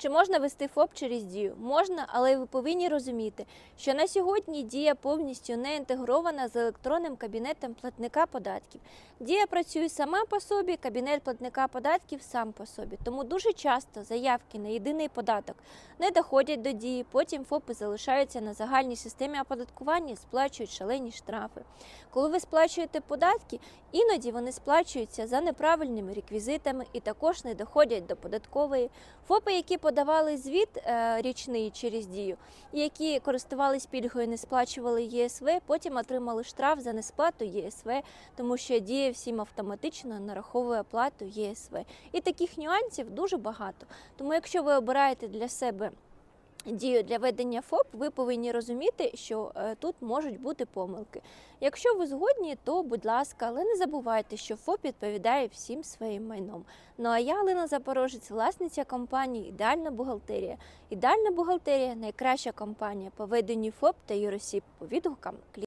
Чи можна вести ФОП через дію? Можна, але ви повинні розуміти, що на сьогодні дія повністю не інтегрована з електронним кабінетом платника податків. Дія працює сама по собі, кабінет платника податків сам по собі. Тому дуже часто заявки на єдиний податок не доходять до дії. Потім ФОПи залишаються на загальній системі оподаткування, і сплачують шалені штрафи. Коли ви сплачуєте податки, іноді вони сплачуються за неправильними реквізитами і також не доходять до податкової. ФОПи, які подавали звіт е, річний через дію, які користувались пільгою, не сплачували ЄСВ, потім отримали штраф за несплату ЄСВ, тому що дія всім автоматично нараховує плату ЄСВ. І таких нюансів дуже багато. Тому, якщо ви обираєте для себе дію для ведення ФОП, ви повинні розуміти, що е, тут можуть бути помилки. Якщо ви згодні, то будь ласка, але не забувайте, що ФОП відповідає всім своїм майном. Ну а я, Лина Запорожець, власниця компанії Ідеальна бухгалтерія. Ідеальна бухгалтерія найкраща компанія по веденню ФОП та юросіб по відгукам клієнтів.